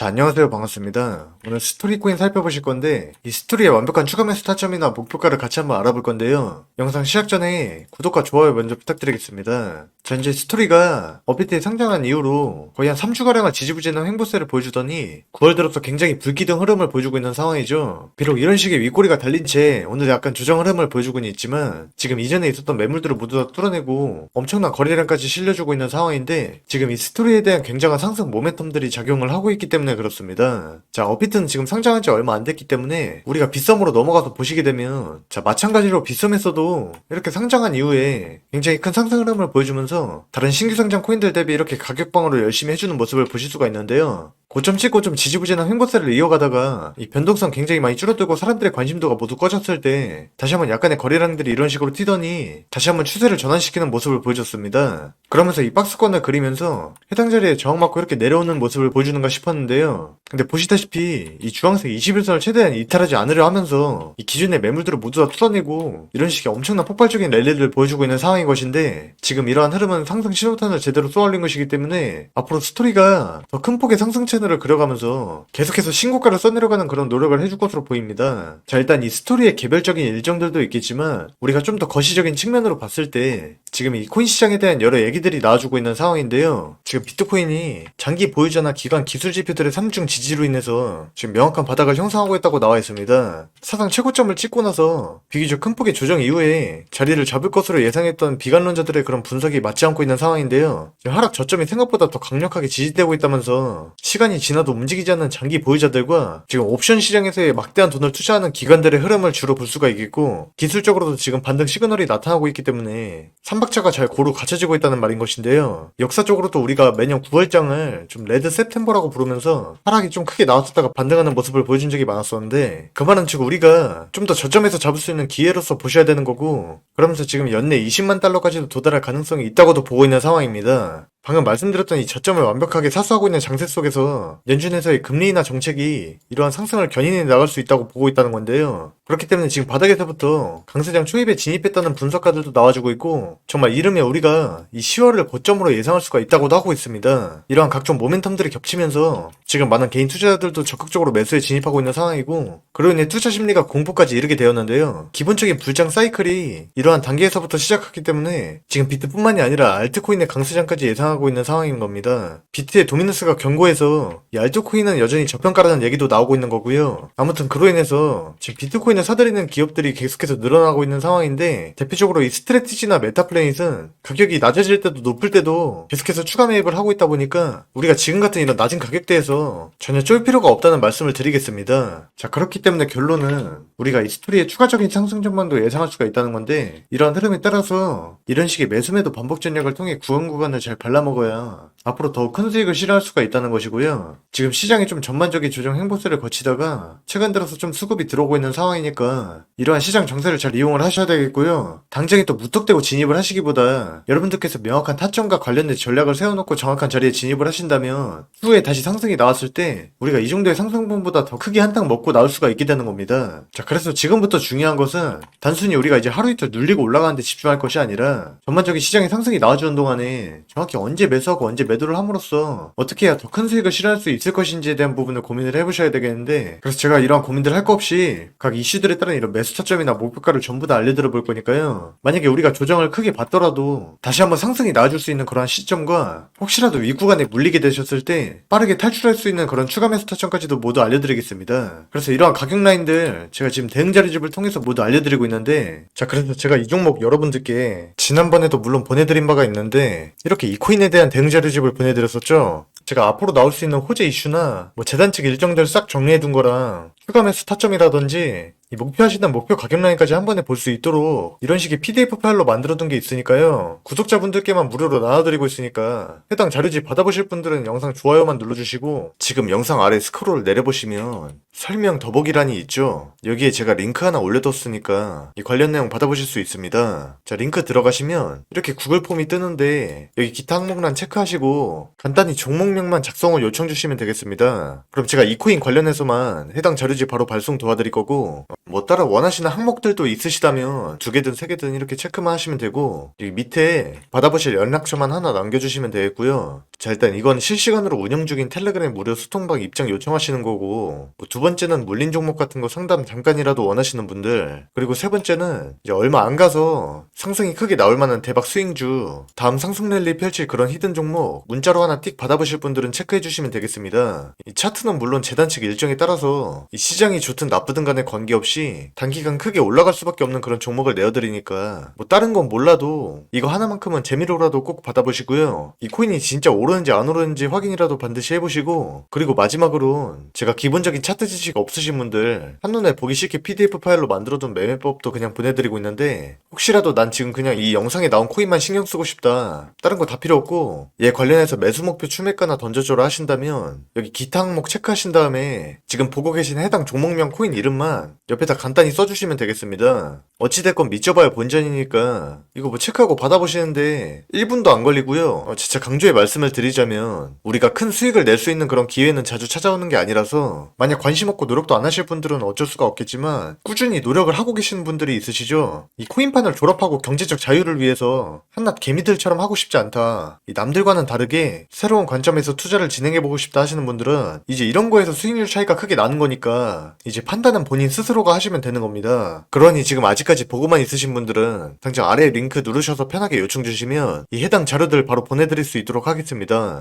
자, 안녕하세요. 반갑습니다. 오늘 스토리 코인 살펴보실 건데, 이 스토리의 완벽한 추가 매수 타점이나 목표가를 같이 한번 알아볼 건데요. 영상 시작 전에 구독과 좋아요 먼저 부탁드리겠습니다. 자, 이제 스토리가 업비트에 상장한 이후로 거의 한 3주가량을 지지부진한 횡보세를 보여주더니 9월 들어서 굉장히 불기둥 흐름을 보여주고 있는 상황이죠. 비록 이런 식의 윗꼬리가 달린 채 오늘 약간 조정 흐름을 보여주고는 있지만 지금 이전에 있었던 매물들을 모두 다 뚫어내고 엄청난 거래량까지 실려주고 있는 상황인데 지금 이 스토리에 대한 굉장한 상승 모멘텀들이 작용을 하고 있기 때문에 그렇습니다. 자, 업비트는 지금 상장한 지 얼마 안 됐기 때문에 우리가 빗썸으로 넘어가서 보시게 되면 자, 마찬가지로 빗썸에서도 이렇게 상장한 이후에 굉장히 큰 상승 흐름을 보여주면서 다른 신규 상장 코인들 대비 이렇게 가격 방어를 열심히 해주는 모습을 보실 수가 있는데요. 고점 찍고 좀 지지부진한 횡보세를 이어가다가 이 변동성 굉장히 많이 줄어들고 사람들의 관심도가 모두 꺼졌을 때 다시 한번 약간의 거래량들이 이런 식으로 튀더니 다시 한번 추세를 전환시키는 모습을 보여줬습니다. 그러면서 이 박스권을 그리면서 해당 자리에 저항 맞고 이렇게 내려오는 모습을 보여주는가 싶었는데요. 근데 보시다시피 이 주황색 21선을 최대한 이탈하지 않으려 하면서 이 기존의 매물들을 모두 다 뚫어내고 이런 식의 엄청난 폭발적인 랠리를 보여주고 있는 상황인 것인데 지금 이러한 은 상승 신호탄을 제대로 쏘아올린 것이기 때문에 앞으로 스토리가 더 큰 폭의 상승 채널을 그려가면서 계속해서 신고가를 써내려가는 그런 노력을 해줄 것으로 보입니다. 자 일단 이 스토리의 개별적인 일정들도 있겠지만 우리가 좀 더 거시적인 측면으로 봤을 때 지금 이 코인 시장에 대한 여러 얘기들이 나와주고 있는 상황인데요. 지금 비트코인이 장기 보유자나 기관 기술 지표들의 3중 지지로 인해서 지금 명확한 바닥을 형성하고 있다고 나와 있습니다. 사상 최고점을 찍고 나서 비교적 큰 폭의 조정 이후에 자리를 잡을 것으로 예상했던 비관론자들의 그런 분석이 맞지 않고 있는 상황인데요. 지금 하락 저점이 생각보다 더 강력하게 지지되고 있다면서 시간이 지나도 움직이지 않는 장기 보유자들과 지금 옵션 시장에서의 막대한 돈을 투자하는 기관들의 흐름을 주로 볼 수가 있겠고 기술적으로도 지금 반등 시그널이 나타나고 있기 때문에 삼박자가 잘 고루 갖춰지고 있다는 말인 것인데요. 역사적으로도 우리가 매년 9월장을 좀 레드 세프템버라고 부르면서 하락이 좀 크게 나왔었다가 반등하는 모습을 보여준 적이 많았었는데 그 말은 즉 우리가 좀 더 저점에서 잡을 수 있는 기회로서 보셔야 되는 거고 그러면서 지금 연내 20만 달러까지도 도달할 가능성이 있다 고도 보고 있는 상황입니다. 방금 말씀드렸던 이 저점을 완벽하게 사수하고 있는 장세 속에서 연준에서의 금리 인하 정책이 이러한 상승을 견인해 나갈 수 있다고 보고 있다는 건데요. 그렇기 때문에 지금 바닥에서부터 강세장 초입에 진입했다는 분석가들도 나와주고 있고 정말 이름에 우리가 이 10월을 고점으로 예상할 수가 있다고도 하고 있습니다. 이러한 각종 모멘텀들이 겹치면서 지금 많은 개인 투자자들도 적극적으로 매수에 진입하고 있는 상황이고 그로 인해 투자 심리가 공포까지 이르게 되었는데요. 기본적인 불장 사이클이 이러한 단계에서부터 시작했기 때문에 지금 비트뿐만이 아니라 알트코인의 강세장까지 예상 하고 있는 상황인 겁니다. 비트의 도미너스가 견고해서 이 알트코인은 여전히 저평가라는 얘기도 나오고 있는 거고요. 아무튼 그로 인해서 지금 비트코인을 사들이는 기업들이 계속해서 늘어나고 있는 상황인데 대표적으로 이 스트레티지나 메타플래닛은 가격이 낮아질 때도 높을 때도 계속해서 추가 매입을 하고 있다 보니까 우리가 지금 같은 이런 낮은 가격대에서 전혀 쫄 필요가 없다는 말씀을 드리겠습니다. 자 그렇기 때문에 결론은 우리가 이 스토리의 추가적인 상승 전망도 예상할 수가 있다는 건데 이러한 흐름에 따라서 이런 식의 매수매도 반복 전략을 통해 구원 구간을 잘 발라 먹어야 앞으로 더 큰 수익을 실현할 수가 있다는 것이고요. 지금 시장이 좀 전반적인 조정 행보세를 거치다가 최근 들어서 좀 수급이 들어오고 있는 상황이니까 이러한 시장 정세를 잘 이용을 하셔야 되겠고요. 당장에 또 무턱대고 진입을 하시기보다 여러분들께서 명확한 타점과 관련된 전략을 세워놓고 정확한 자리에 진입을 하신다면 후에 다시 상승이 나왔을 때 우리가 이 정도의 상승분보다 더 크게 한탕 먹고 나올 수가 있게 되는 겁니다. 자 그래서 지금부터 중요한 것은 단순히 우리가 이제 하루 이틀 눌리고 올라가는데 집중할 것이 아니라 전반적인 시장의 상승이 나와주는 동안에 정확히 언제 매수하고 언제 매도를 함으로써 어떻게 해야 더 큰 수익을 실현할 수 있을 것인지에 대한 부분을 고민을 해보셔야 되겠는데 그래서 제가 이러한 고민들 할 거 없이 각 이슈들에 따른 이런 매수 타점이나 목표가를 전부 다 알려드려 볼 거니까요. 만약에 우리가 조정을 크게 받더라도 다시 한번 상승이 나와줄 수 있는 그러한 시점과 혹시라도 윗구간에 물리게 되셨을 때 빠르게 탈출할 수 있는 그런 추가 매수 타점까지도 모두 알려드리겠습니다. 그래서 이러한 가격 라인들 제가 지금 대응 자리집을 통해서 모두 알려드리고 있는데 자 그래서 제가 이 종목 여러분들께 지난번에도 물론 보내드린 바가 있는데 이렇게 이 코인에 대한 대응 자리집 을 보내드렸었죠? 제가 앞으로 나올 수 있는 호재 이슈나 뭐 재단 측 일정들 싹 정리해둔 거랑 추가 매수 타점이라든지 이 목표하시는 목표 가격 라인까지 한 번에 볼 수 있도록 이런 식의 PDF 파일로 만들어둔 게 있으니까요. 구독자분들께만 무료로 나눠드리고 있으니까 해당 자료집 받아보실 분들은 영상 좋아요만 눌러주시고 지금 영상 아래 스크롤 내려보시면 설명 더보기란이 있죠. 여기에 제가 링크 하나 올려뒀으니까 이 관련 내용 받아보실 수 있습니다. 자 링크 들어가시면 이렇게 구글 폼이 뜨는데 여기 기타 항목란 체크하시고 간단히 종목명만 작성을 요청 주시면 되겠습니다. 그럼 제가 이 코인 관련해서만 해당 자료집 바로 발송 도와드릴 거고 뭐 따라 원하시는 항목들도 있으시다면 두 개든 세 개든 이렇게 체크만 하시면 되고 여기 밑에 받아보실 연락처만 하나 남겨주시면 되겠고요. 자 일단 이건 실시간으로 운영 중인 텔레그램 무료 소통방 입장 요청하시는 거고 뭐 두 번째는 물린 종목 같은 거 상담 잠깐이라도 원하시는 분들 그리고 세 번째는 이제 얼마 안 가서 상승이 크게 나올 만한 대박 스윙주 다음 상승 랠리 펼칠 그런 히든 종목 문자로 하나 띡 받아보실 분들은 체크해 주시면 되겠습니다. 이 차트는 물론 재단 측 일정에 따라서 이 시장이 좋든 나쁘든 간에 관계없이 단기간 크게 올라갈 수밖에 없는 그런 종목을 내어드리니까 뭐 다른 건 몰라도 이거 하나만큼은 재미로라도 꼭 받아보시고요. 이 코인이 진짜 오르는지 안 오르는지 확인이라도 반드시 해보시고 그리고 마지막으로는 제가 기본적인 차트 지식 없으신 분들 한눈에 보기 쉽게 PDF 파일로 만들어둔 매매법도 그냥 보내드리고 있는데 혹시라도 난 지금 그냥 이 영상에 나온 코인만 신경 쓰고 싶다 다른 거 다 필요 없고 얘 관련해서 매수 목표 추매가나 던져줘라 하신다면 여기 기타 항목 체크하신 다음에 지금 보고 계신 해당 종목명 코인 이름만 옆에다 간단히 써주시면 되겠습니다 어찌됐건 믿져봐야 본전이니까 이거 뭐 체크하고 받아보시는데 1분도 안 걸리고요. 어, 진짜 강조의 말씀을 드리자면 우리가 큰 수익을 낼 수 있는 그런 기회는 자주 찾아오는 게 아니라서 만약 관심 없고 노력도 안 하실 분들은 어쩔 수가 없겠지만 꾸준히 노력을 하고 계시는 분들이 있으시죠? 이 코인판을 졸업하고 경제적 자유를 위해서 한낱 개미들처럼 하고 싶지 않다. 이 남들과는 다르게 새로운 관점에서 투자를 진행해보고 싶다 하시는 분들은 이제 이런 거에서 수익률 차이가 크게 나는 거니까 이제 판단은 본인 스스로가 하시면 되는 겁니다. 그러니 지금 아직까지 보고만 있으신 분들은 당장 아래 링크 누르셔서 편하게 요청 주시면 이 해당 자료들 바로 보내드릴 수 있도록 하겠습니다